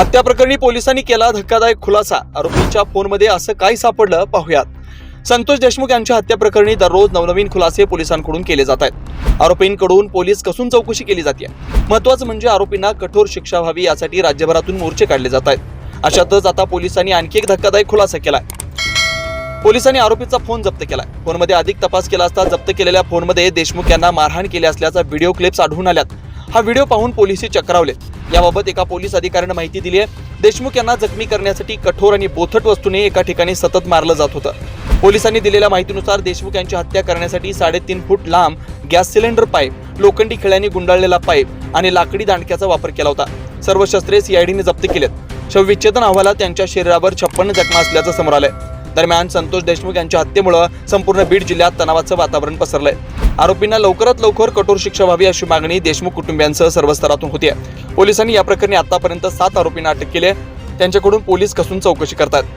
हत्या प्रकरणी पोलिसांनी केला धक्कादायक खुलासा. आरोपींच्या फोनमध्ये असं काय सापडलं पाहूयात. संतोष देशमुख यांच्या हत्या प्रकरणी दररोज नवनवीन खुलासे पोलिसांकडून केले जात आहेत. आरोपींकडून पोलीस कसून चौकशी केली जाते. महत्वाचं म्हणजे आरोपींना कठोर शिक्षा व्हावी यासाठी राज्यभरातून मोर्चे काढले जात आहेत. अशातच आता पोलिसांनी आणखी एक धक्कादायक खुलासा केलाय. पोलिसांनी आरोपीचा फोन जप्त केलाय. फोनमध्ये अधिक तपास केला असता जप्त केलेल्या फोनमध्ये देशमुख यांना मारहाण केली असल्याचा व्हिडिओ क्लिप्स आढळून आल्यात. हा व्हिडिओ पाहून पोलीस चक्रावले याबाबत एका पोलीस अधिकाऱ्यानं माहिती दिली आहे. देशमुख यांना जखमी करण्यासाठी कठोर आणि बोथट वस्तूने एका ठिकाणी सतत मारलं जात होतं. पोलिसांनी दिलेल्या माहितीनुसार देशमुख यांची हत्या करण्यासाठी साडेतीन फूट लांब गॅस सिलेंडर पाईप लोखंडी खिळ्यांनी गुंडाळलेला पाईप आणि लाकडी दांडक्याचा वापर केला होता. सर्व शस्त्रे सीआयडीने जप्त केलेत. शवविच्छेदन अहवालात त्यांच्या शरीरावर छप्पन्न जखमा असल्याचं समोर आलंय. दरम्यान संतोष देशमुख यांच्या हत्येमुळं संपूर्ण बीड जिल्ह्यात तणावाचं वातावरण पसरलंय. आरोपींना लवकरात लवकर कठोर शिक्षा व्हावी अशी मागणी देशमुख कुटुंबियांसह सर्व स्तरातून होती पोलिसांनी या प्रकरणी आतापर्यंत सात आरोपींना अटक केली आहे त्यांच्याकडून पोलीस कसून चौकशी करतात